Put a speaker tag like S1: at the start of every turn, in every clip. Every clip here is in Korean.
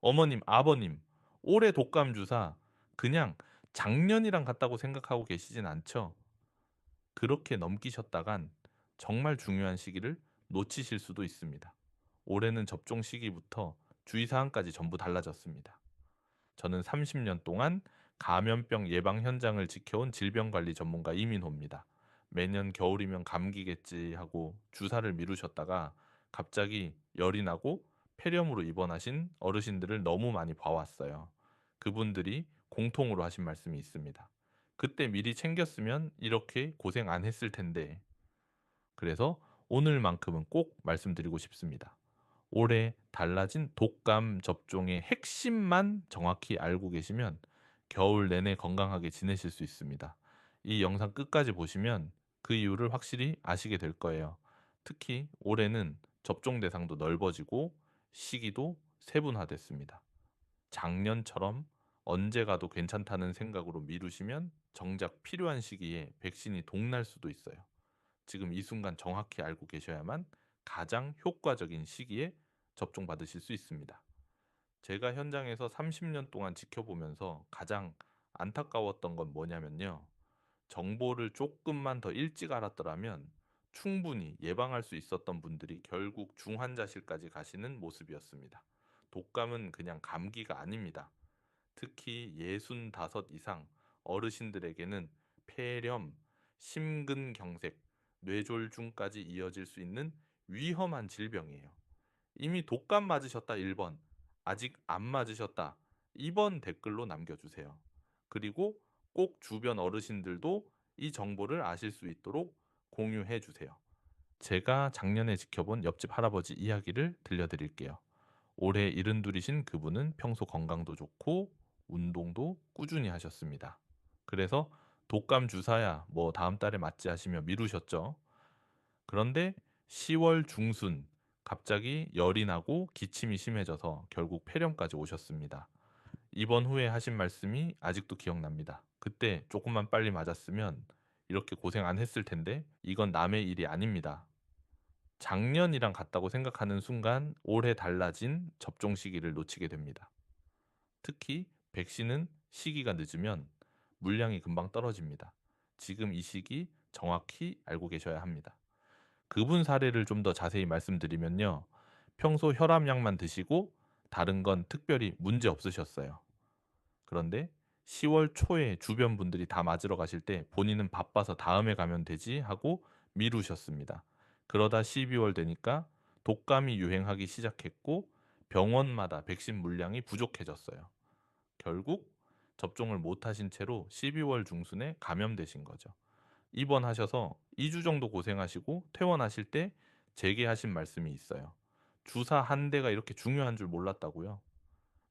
S1: 어머님, 아버님, 올해 독감 주사 그냥 작년이랑 같다고 생각하고 계시진 않죠? 그렇게 넘기셨다간 정말 중요한 시기를 놓치실 수도 있습니다. 올해는 접종 시기부터 주의사항까지 전부 달라졌습니다. 저는 30년 동안 감염병 예방 현장을 지켜온 질병관리 전문가 이민호입니다. 매년 겨울이면 감기겠지 하고 주사를 미루셨다가 갑자기 열이 나고 폐렴으로 입원하신 어르신들을 너무 많이 봐왔어요. 그분들이 공통으로 하신 말씀이 있습니다. 그때 미리 챙겼으면 이렇게 고생 안 했을 텐데. 그래서 오늘만큼은 꼭 말씀드리고 싶습니다. 올해 달라진 독감 접종의 핵심만 정확히 알고 계시면 겨울 내내 건강하게 지내실 수 있습니다. 이 영상 끝까지 보시면 그 이유를 확실히 아시게 될 거예요. 특히 올해는 접종 대상도 넓어지고 시기도 세분화됐습니다. 작년처럼 언제 가도 괜찮다는 생각으로 미루시면 정작 필요한 시기에 백신이 동날 수도 있어요. 지금 이 순간 정확히 알고 계셔야만 가장 효과적인 시기에 접종받으실 수 있습니다. 제가 현장에서 30년 동안 지켜보면서 가장 안타까웠던 건 뭐냐면요. 정보를 조금만 더 일찍 알았더라면 충분히 예방할 수 있었던 분들이 결국 중환자실까지 가시는 모습이었습니다. 독감은 그냥 감기가 아닙니다. 특히 65 이상 어르신들에게는 폐렴, 심근경색, 뇌졸중까지 이어질 수 있는 위험한 질병이에요. 이미 독감 맞으셨다 1번, 아직 안 맞으셨다 2번 댓글로 남겨주세요. 그리고 꼭 주변 어르신들도 이 정보를 아실 수 있도록 공유해 주세요. 제가 작년에 지켜본 옆집 할아버지 이야기를 들려드릴게요. 올해 일흔둘이신 그분은 평소 건강도 좋고 운동도 꾸준히 하셨습니다. 그래서 독감 주사야 뭐 다음 달에 맞지 하시며 미루셨죠. 그런데 10월 중순 갑자기 열이 나고 기침이 심해져서 결국 폐렴까지 오셨습니다. 입원 후에 하신 말씀이 아직도 기억납니다. 그때 조금만 빨리 맞았으면 이렇게 고생 안 했을 텐데 이건 남의 일이 아닙니다. 작년이랑 같다고 생각하는 순간 올해 달라진 접종 시기를 놓치게 됩니다. 특히 백신은 시기가 늦으면 물량이 금방 떨어집니다. 지금 이 시기 정확히 알고 계셔야 합니다. 그분 사례를 좀 더 자세히 말씀드리면요. 평소 혈압약만 드시고 다른 건 특별히 문제 없으셨어요. 그런데 10월 초에 주변 분들이 다 맞으러 가실 때 본인은 바빠서 다음에 가면 되지 하고 미루셨습니다. 그러다 12월 되니까 독감이 유행하기 시작했고 병원마다 백신 물량이 부족해졌어요. 결국 접종을 못 하신 채로 12월 중순에 감염되신 거죠. 입원하셔서 2주 정도 고생하시고 퇴원하실 때 재개하신 말씀이 있어요. 주사 한 대가 이렇게 중요한 줄 몰랐다고요.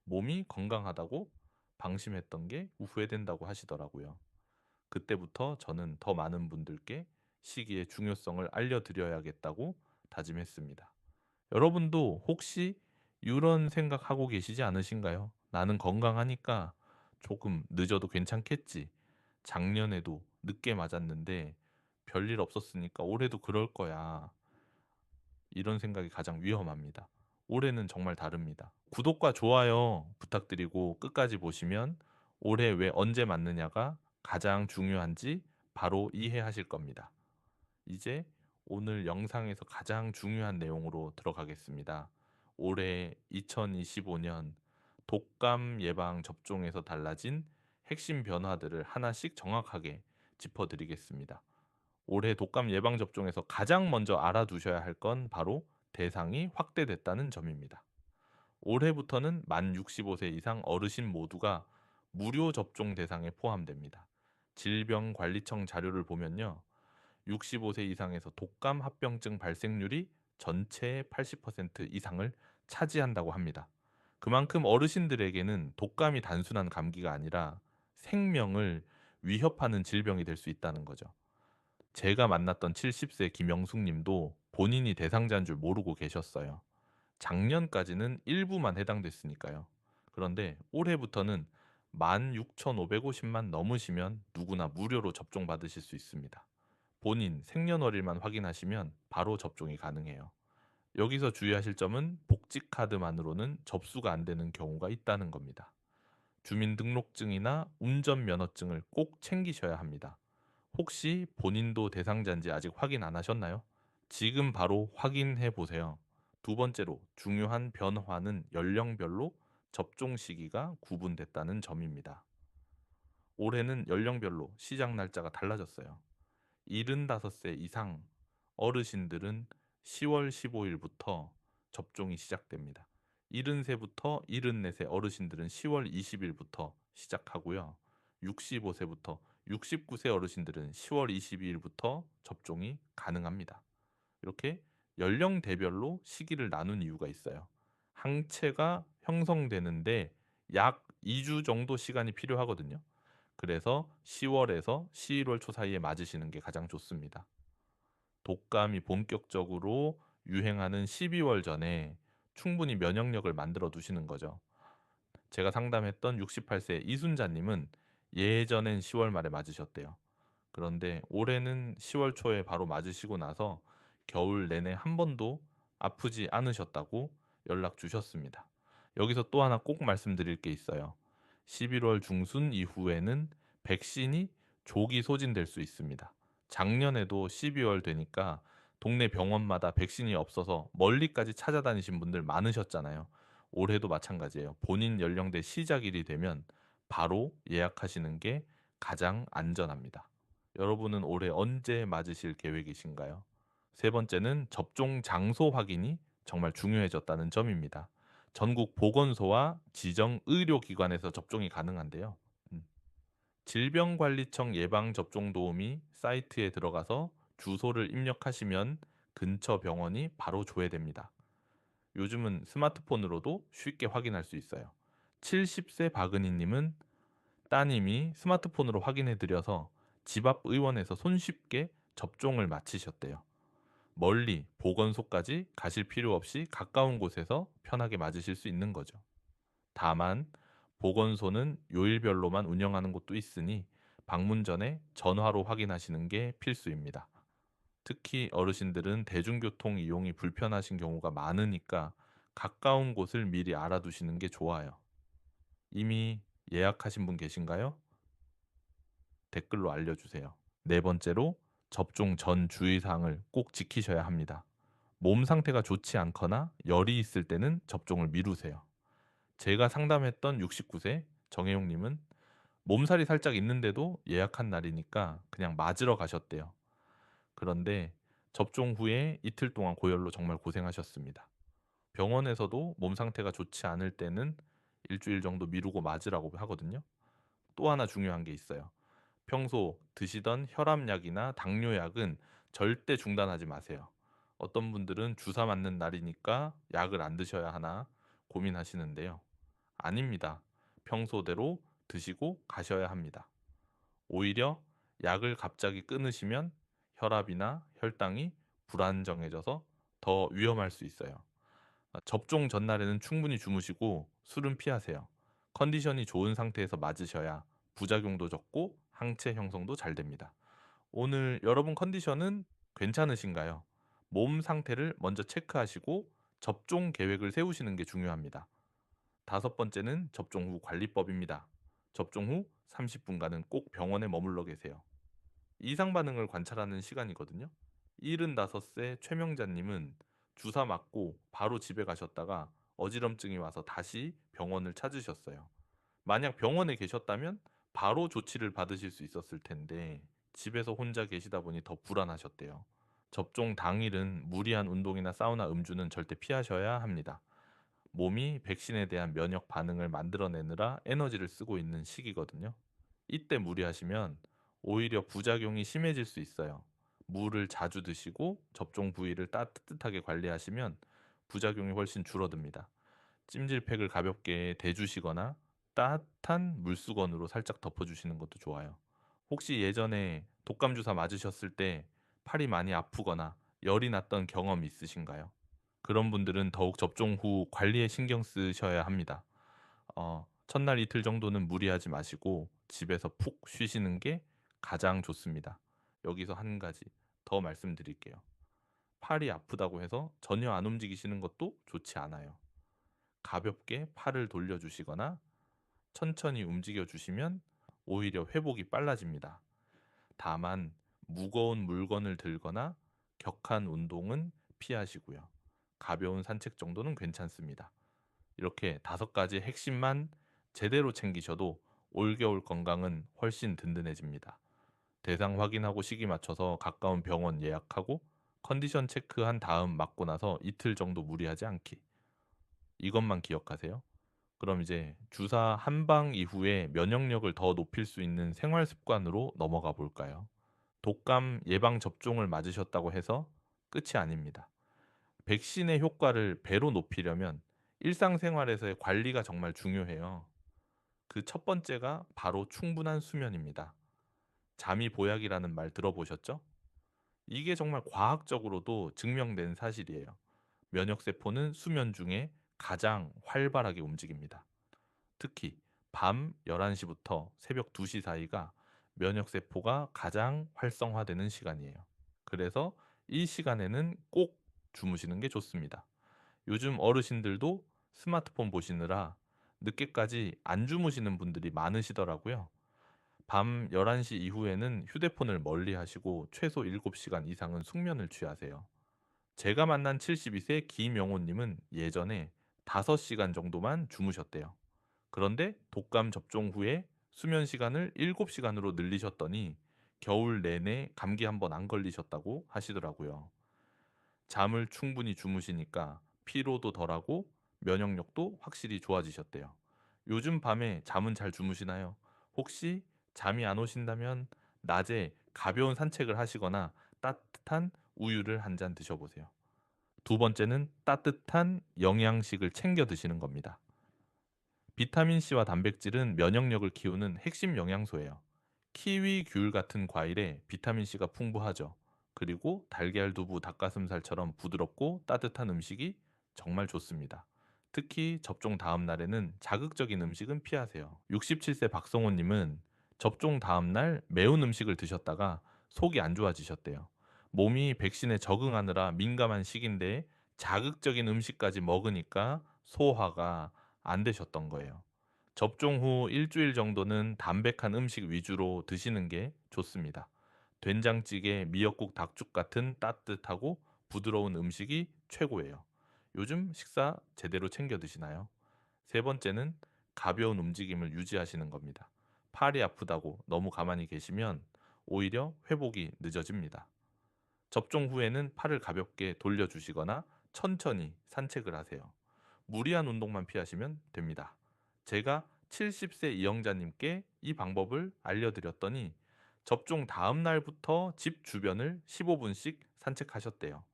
S1: 몸이 건강하다고 방심했던 게 후회된다고 하시더라고요. 그때부터 저는 더 많은 분들께 시기의 중요성을 알려드려야겠다고 다짐했습니다. 여러분도 혹시 이런 생각하고 계시지 않으신가요? 나는 건강하니까 조금 늦어도 괜찮겠지. 작년에도 늦게 맞았는데 별일 없었으니까 올해도 그럴 거야. 이런 생각이 가장 위험합니다. 올해는 정말 다릅니다. 구독과 좋아요 부탁드리고 끝까지 보시면 올해 왜 언제 맞느냐가 가장 중요한지 바로 이해하실 겁니다. 이제 오늘 영상에서 가장 중요한 내용으로 들어가겠습니다. 올해 2025년 독감 예방 접종에서 달라진 핵심 변화들을 하나씩 정확하게 짚어드리겠습니다. 올해 독감 예방 접종에서 가장 먼저 알아두셔야 할 건 바로 대상이 확대됐다는 점입니다. 올해부터는 만 65세 이상 어르신 모두가 무료 접종 대상에 포함됩니다. 질병관리청 자료를 보면요. 65세 이상에서 독감 합병증 발생률이 전체의 80% 이상을 차지한다고 합니다. 그만큼 어르신들에게는 독감이 단순한 감기가 아니라 생명을 위협하는 질병이 될 수 있다는 거죠. 제가 만났던 70세 김영숙 님도 본인이 대상자인 줄 모르고 계셨어요. 작년까지는 일부만 해당됐으니까요. 그런데 올해부터는 16,550만 넘으시면 누구나 무료로 접종 받으실 수 있습니다. 본인 생년월일만 확인하시면 바로 접종이 가능해요. 여기서 주의하실 점은 복지 카드만으로는 접수가 안 되는 경우가 있다는 겁니다. 주민등록증이나 운전면허증을 꼭 챙기셔야 합니다. 혹시 본인도 대상자인지 아직 확인 안 하셨나요? 지금 바로 확인해 보세요. 두 번째로 중요한 변화는 연령별로 접종 시기가 구분됐다는 점입니다. 올해는 연령별로 시작 날짜가 달라졌어요. 75세 이상 어르신들은 10월 15일부터 접종이 시작됩니다. 70세부터 74세 어르신들은 10월 20일부터 시작하고요. 65세부터 69세 어르신들은 10월 22일부터 접종이 가능합니다. 이렇게 연령 대별로 시기를 나눈 이유가 있어요. 항체가 형성되는데 약 2주 정도 시간이 필요하거든요. 그래서 10월에서 11월 초 사이에 맞으시는 게 가장 좋습니다. 독감이 본격적으로 유행하는 12월 전에 충분히 면역력을 만들어 두시는 거죠. 제가 상담했던 68세 이순자님은 예전엔 10월 말에 맞으셨대요. 그런데 올해는 10월 초에 바로 맞으시고 나서 겨울 내내 한 번도 아프지 않으셨다고 연락 주셨습니다. 여기서 또 하나 꼭 말씀드릴 게 있어요. 11 월 중순 이후에는 백신이 조기 소진될 수 있습니다. 작년에도 12 월 되니까 동네 병원마다 백신이 없어서 멀리까지 찾아다니신 분들 많으셨잖아요. 올해도 마찬가지예요. 본인 연령대 시작일이 되면 바로 예약하시는 게 가장 안전합니다. 여러분은 올해 언제 맞으실 계획이신가요? 세 번째는 접종 장소 확인이 정말 중요해졌다는 점입니다. 전국 보건소와 지정 의료기관에서 접종이 가능한데요. 음. 질병관리청 예방접종 도우미 사이트에 들어가서 주소를 입력하시면 근처 병원이 바로 조회됩니다. 요즘은 스마트폰으로도 쉽게 확인할 수 있어요. 70세 박은희님은 따님이 스마트폰으로 확인해 드려서 집 앞 의원에서 손쉽게 접종을 마치셨대요. 멀리 보건소까지 가실 필요 없이 가까운 곳에서 편하게 맞으실 수 있는 거죠. 다만 보건소는 요일별로만 운영하는 곳도 있으니 방문 전에 전화로 확인하시는 게 필수입니다. 특히 어르신들은 대중교통 이용이 불편하신 경우가 많으니까 가까운 곳을 미리 알아두시는 게 좋아요. 이미 예약하신 분 계신가요? 댓글로 알려주세요. 네 번째로 접종 전 주의사항을 꼭 지키셔야 합니다. 몸 상태가 좋지 않거나 열이 있을 때는 접종을 미루세요. 제가 상담했던 69세 정혜용님은 몸살이 살짝 있는데도 예약한 날이니까 그냥 맞으러 가셨대요. 그런데 접종 후에 이틀 동안 고열로 정말 고생하셨습니다. 병원에서도 몸 상태가 좋지 않을 때는 일주일 정도 미루고 맞으라고 하거든요. 또 하나 중요한 게 있어요. 평소 드시던 혈압약이나 당뇨약은 절대 중단하지 마세요. 어떤 분들은 주사 맞는 날이니까 약을 안 드셔야 하나 고민하시는데요. 아닙니다. 평소대로 드시고 가셔야 합니다. 오히려 약을 갑자기 끊으시면 혈압이나 혈당이 불안정해져서 더 위험할 수 있어요. 접종 전날에는 충분히 주무시고 술은 피하세요. 컨디션이 좋은 상태에서 맞으셔야 부작용도 적고 항체 형성도 잘 됩니다. 오늘 여러분 컨디션은 괜찮으신가요? 몸 상태를 먼저 체크하시고 접종 계획을 세우시는 게 중요합니다. 다섯 번째는 접종 후 관리법입니다. 접종 후 30분간은 꼭 병원에 머물러 계세요. 이상 반응을 관찰하는 시간이거든요. 75세 최명자님은 주사 맞고 바로 집에 가셨다가 어지럼증이 와서 다시 병원을 찾으셨어요. 만약 병원에 계셨다면 바로 조치를 받으실 수 있었을 텐데 집에서 혼자 계시다 보니 더 불안하셨대요. 접종 당일은 무리한 운동이나 사우나 음주는 절대 피하셔야 합니다. 몸이 백신에 대한 면역 반응을 만들어내느라 에너지를 쓰고 있는 시기거든요. 이때 무리하시면 오히려 부작용이 심해질 수 있어요. 물을 자주 드시고 접종 부위를 따뜻하게 관리하시면 부작용이 훨씬 줄어듭니다. 찜질팩을 가볍게 대주시거나 따뜻한 물수건으로 살짝 덮어주시는 것도 좋아요. 혹시 예전에 독감 주사 맞으셨을 때 팔이 많이 아프거나 열이 났던 경험 있으신가요? 그런 분들은 더욱 접종 후 관리에 신경 쓰셔야 합니다. 어, 첫날 이틀 정도는 무리하지 마시고 집에서 푹 쉬시는 게 가장 좋습니다. 여기서 한 가지 더 말씀드릴게요. 팔이 아프다고 해서 전혀 안 움직이시는 것도 좋지 않아요. 가볍게 팔을 돌려주시거나 천천히 움직여 주시면 오히려 회복이 빨라집니다. 다만 무거운 물건을 들거나 격한 운동은 피하시고요. 가벼운 산책 정도는 괜찮습니다. 이렇게 다섯 가지 핵심만 제대로 챙기셔도 올겨울 건강은 훨씬 든든해집니다. 대상 확인하고 시기 맞춰서 가까운 병원 예약하고 컨디션 체크한 다음 맞고 나서 이틀 정도 무리하지 않기. 이것만 기억하세요. 그럼 이제 주사 한 방 이후에 면역력을 더 높일 수 있는 생활 습관으로 넘어가 볼까요? 독감 예방 접종을 맞으셨다고 해서 끝이 아닙니다. 백신의 효과를 배로 높이려면 일상생활에서의 관리가 정말 중요해요. 그 첫 번째가 바로 충분한 수면입니다. 잠이 보약이라는 말 들어보셨죠? 이게 정말 과학적으로도 증명된 사실이에요. 면역세포는 수면 중에 가장 활발하게 움직입니다. 특히 밤 11시부터 새벽 2시 사이가 면역세포가 가장 활성화되는 시간이에요. 그래서 이 시간에는 꼭 주무시는 게 좋습니다. 요즘 어르신들도 스마트폰 보시느라 늦게까지 안 주무시는 분들이 많으시더라고요. 밤 11시 이후에는 휴대폰을 멀리 하시고 최소 7시간 이상은 숙면을 취하세요. 제가 만난 72세 김영호 님은 예전에 5시간 정도만 주무셨대요. 그런데 독감 접종 후에 수면 시간을 7시간으로 늘리셨더니 겨울 내내 감기 한 번 안 걸리셨다고 하시더라고요. 잠을 충분히 주무시니까 피로도 덜하고 면역력도 확실히 좋아지셨대요. 요즘 밤에 잠은 잘 주무시나요? 혹시 잠이 안 오신다면 낮에 가벼운 산책을 하시거나 따뜻한 우유를 한 잔 드셔보세요. 두 번째는 따뜻한 영양식을 챙겨 드시는 겁니다. 비타민C와 단백질은 면역력을 키우는 핵심 영양소예요. 키위, 귤 같은 과일에 비타민C가 풍부하죠. 그리고 달걀, 두부, 닭가슴살처럼 부드럽고 따뜻한 음식이 정말 좋습니다. 특히 접종 다음 날에는 자극적인 음식은 피하세요. 67세 박성호님은 접종 다음 날 매운 음식을 드셨다가 속이 안 좋아지셨대요. 몸이 백신에 적응하느라 민감한 시기인데 자극적인 음식까지 먹으니까 소화가 안 되셨던 거예요. 접종 후 일주일 정도는 담백한 음식 위주로 드시는 게 좋습니다. 된장찌개, 미역국, 닭죽 같은 따뜻하고 부드러운 음식이 최고예요. 요즘 식사 제대로 챙겨 드시나요? 세 번째는 가벼운 움직임을 유지하시는 겁니다. 팔이 아프다고 너무 가만히 계시면 오히려 회복이 늦어집니다. 접종 후에는 팔을 가볍게 돌려주시거나 천천히 산책을 하세요. 무리한 운동만 피하시면 됩니다. 제가 70세 이영자님께 이 방법을 알려드렸더니 접종 다음 날부터 집 주변을 15분씩 산책하셨대요.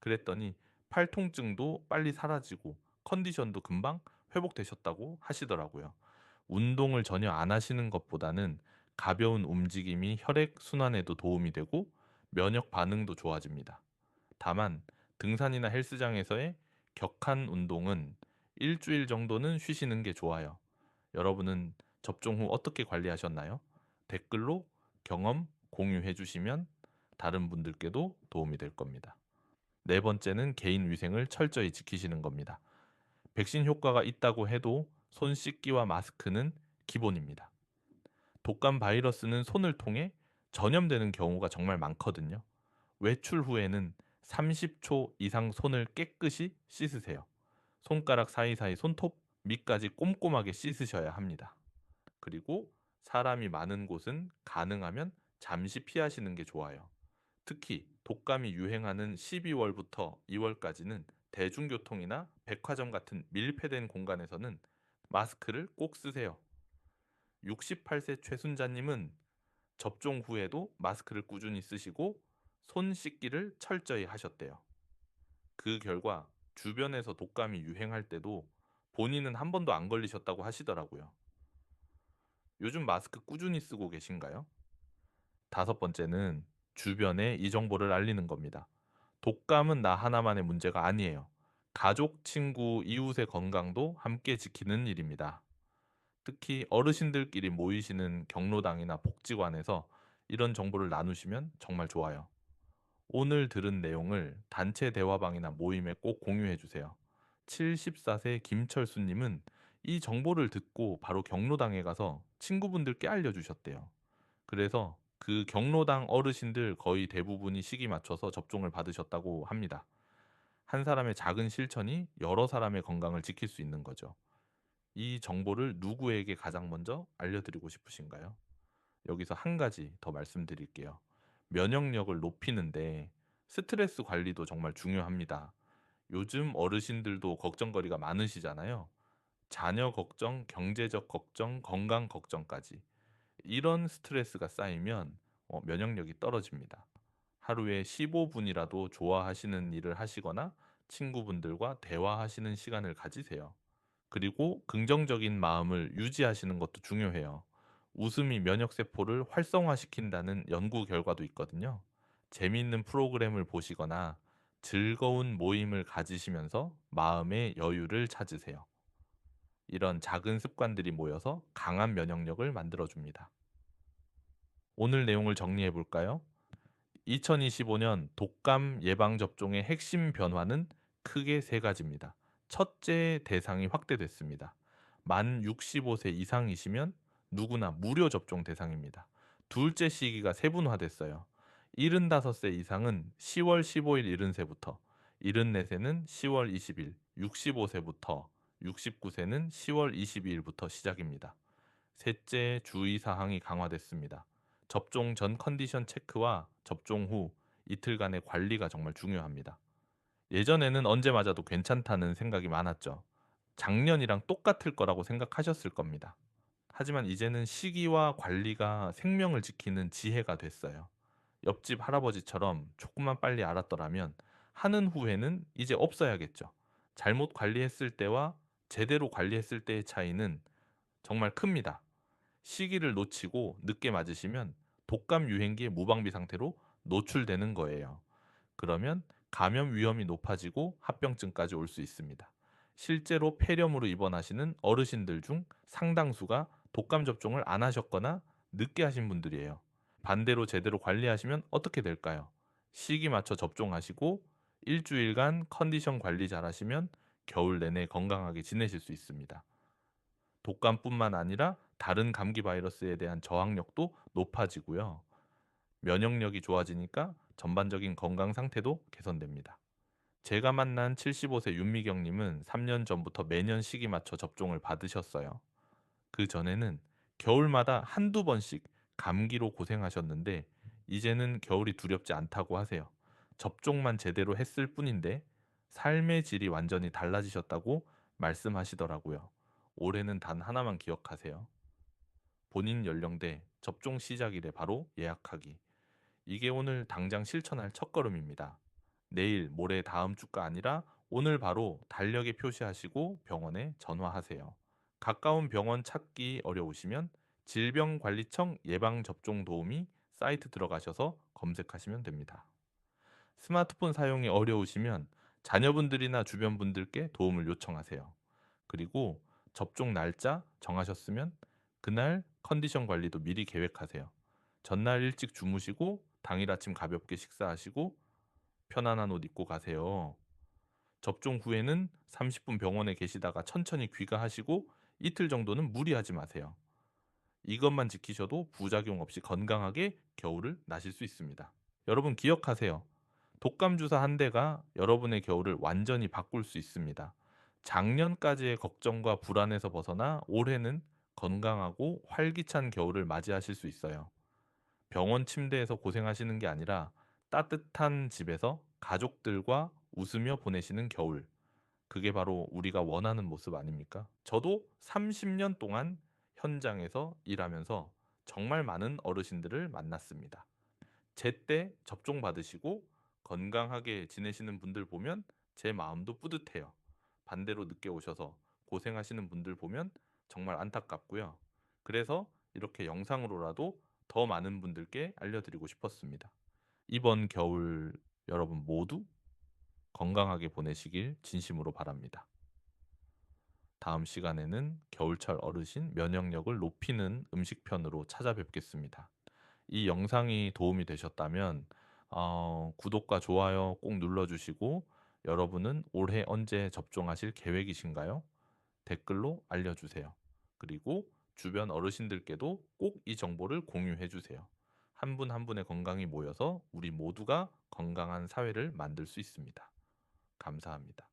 S1: 그랬더니 팔 통증도 빨리 사라지고 컨디션도 금방 회복되셨다고 하시더라고요. 운동을 전혀 안 하시는 것보다는 가벼운 움직임이 혈액 순환에도 도움이 되고 면역 반응도 좋아집니다. 다만 등산이나 헬스장에서의 격한 운동은 일주일 정도는 쉬시는 게 좋아요. 여러분은 접종 후 어떻게 관리하셨나요? 댓글로 경험 공유해 주시면 다른 분들께도 도움이 될 겁니다. 네 번째는 개인 위생을 철저히 지키시는 겁니다. 백신 효과가 있다고 해도 손 씻기와 마스크는 기본입니다. 독감 바이러스는 손을 통해 전염되는 경우가 정말 많거든요. 외출 후에는 30초 이상 손을 깨끗이 씻으세요. 손가락 사이사이 손톱 밑까지 꼼꼼하게 씻으셔야 합니다. 그리고 사람이 많은 곳은 가능하면 잠시 피하시는 게 좋아요. 특히 독감이 유행하는 12월부터 2월까지는 대중교통이나 백화점 같은 밀폐된 공간에서는 마스크를 꼭 쓰세요. 68세 최순자님은 접종 후에도 마스크를 꾸준히 쓰시고 손 씻기를 철저히 하셨대요. 그 결과 주변에서 독감이 유행할 때도 본인은 한 번도 안 걸리셨다고 하시더라고요. 요즘 마스크 꾸준히 쓰고 계신가요? 다섯 번째는 주변에 이 정보를 알리는 겁니다. 독감은 나 하나만의 문제가 아니에요. 가족, 친구, 이웃의 건강도 함께 지키는 일입니다. 특히 어르신들끼리 모이시는 경로당이나 복지관에서 이런 정보를 나누시면 정말 좋아요. 오늘 들은 내용을 단체 대화방이나 모임에 꼭 공유해 주세요. 74세 김철수님은 이 정보를 듣고 바로 경로당에 가서 친구분들께 알려주셨대요. 그래서 그 경로당 어르신들 거의 대부분이 시기 맞춰서 접종을 받으셨다고 합니다. 한 사람의 작은 실천이 여러 사람의 건강을 지킬 수 있는 거죠. 이 정보를 누구에게 가장 먼저 알려드리고 싶으신가요? 여기서 한 가지 더 말씀드릴게요. 면역력을 높이는데 스트레스 관리도 정말 중요합니다. 요즘 어르신들도 걱정거리가 많으시잖아요. 자녀 걱정, 경제적 걱정, 건강 걱정까지. 이런 스트레스가 쌓이면 어, 면역력이 떨어집니다. 하루에 15분이라도 좋아하시는 일을 하시거나 친구분들과 대화하시는 시간을 가지세요. 그리고 긍정적인 마음을 유지하시는 것도 중요해요. 웃음이 면역세포를 활성화시킨다는 연구 결과도 있거든요. 재미있는 프로그램을 보시거나 즐거운 모임을 가지시면서 마음의 여유를 찾으세요. 이런 작은 습관들이 모여서 강한 면역력을 만들어줍니다. 오늘 내용을 정리해 볼까요? 2025년 독감 예방접종의 핵심 변화는 크게 세 가지입니다. 첫째 대상이 확대됐습니다. 만 65세 이상이시면 누구나 무료 접종 대상입니다. 둘째 시기가 세분화됐어요. 75세 이상은 10월 15일 70세부터, 74세는 10월 20일, 65세부터, 69세는 10월 22일부터 시작입니다. 셋째 주의 사항이 강화됐습니다. 접종 전 컨디션 체크와 접종 후 이틀간의 관리가 정말 중요합니다. 예전에는 언제 맞아도 괜찮다는 생각이 많았죠. 작년이랑 똑같을 거라고 생각하셨을 겁니다. 하지만 이제는 시기와 관리가 생명을 지키는 지혜가 됐어요. 옆집 할아버지처럼 조금만 빨리 알았더라면 하는 후에는 이제 없어야겠죠. 잘못 관리했을 때와 제대로 관리했을 때의 차이는 정말 큽니다. 시기를 놓치고 늦게 맞으시면 독감 유행기의 무방비 상태로 노출되는 거예요. 그러면 감염 위험이 높아지고 합병증까지 올 수 있습니다. 실제로 폐렴으로 입원하시는 어르신들 중 상당수가 독감 접종을 안 하셨거나 늦게 하신 분들이에요. 반대로 제대로 관리하시면 어떻게 될까요? 시기 맞춰 접종하시고 일주일간 컨디션 관리 잘 하시면 겨울 내내 건강하게 지내실 수 있습니다. 독감뿐만 아니라 다른 감기 바이러스에 대한 저항력도 높아지고요. 면역력이 좋아지니까 전반적인 건강 상태도 개선됩니다. 제가 만난 75세 윤미경님은 3년 전부터 매년 시기 맞춰 접종을 받으셨어요. 그 전에는 겨울마다 한두 번씩 감기로 고생하셨는데 이제는 겨울이 두렵지 않다고 하세요. 접종만 제대로 했을 뿐인데 삶의 질이 완전히 달라지셨다고 말씀하시더라고요. 올해는 단 하나만 기억하세요. 본인 연령대 접종 시작일에 바로 예약하기. 이게 오늘 당장 실천할 첫걸음입니다. 내일, 모레, 다음 주가 아니라 오늘 바로 달력에 표시하시고 병원에 전화하세요. 가까운 병원 찾기 어려우시면 질병관리청 예방접종 도우미 사이트 들어가셔서 검색하시면 됩니다. 스마트폰 사용이 어려우시면 자녀분들이나 주변 분들께 도움을 요청하세요. 그리고 접종 날짜 정하셨으면 그날 컨디션 관리도 미리 계획하세요. 전날 일찍 주무시고 당일 아침 가볍게 식사하시고 편안한 옷 입고 가세요. 접종 후에는 30분 병원에 계시다가 천천히 귀가하시고 이틀 정도는 무리하지 마세요. 이것만 지키셔도 부작용 없이 건강하게 겨울을 나실 수 있습니다. 여러분 기억하세요. 독감 주사 한 대가 여러분의 겨울을 완전히 바꿀 수 있습니다. 작년까지의 걱정과 불안에서 벗어나 올해는 건강하고 활기찬 겨울을 맞이하실 수 있어요. 병원 침대에서 고생하시는 게 아니라 따뜻한 집에서 가족들과 웃으며 보내시는 겨울. 그게 바로 우리가 원하는 모습 아닙니까? 저도 30년 동안 현장에서 일하면서 정말 많은 어르신들을 만났습니다. 제때 접종 받으시고 건강하게 지내시는 분들 보면 제 마음도 뿌듯해요. 반대로 늦게 오셔서 고생하시는 분들 보면 정말 안타깝고요. 그래서 이렇게 영상으로라도 더 많은 분들께 알려드리고 싶었습니다. 이번 겨울 여러분 모두 건강하게 보내시길 진심으로 바랍니다. 다음 시간에는 겨울철 어르신 면역력을 높이는 음식편으로 찾아뵙겠습니다. 이 영상이 도움이 되셨다면 어 구독과 좋아요 꼭 눌러 주시고 여러분은 올해 언제 접종하실 계획이신가요? 댓글로 알려 주세요. 그리고 주변 어르신들께도 꼭 이 정보를 공유해 주세요. 한 분 한 분의 건강이 모여서 우리 모두가 건강한 사회를 만들 수 있습니다. 감사합니다.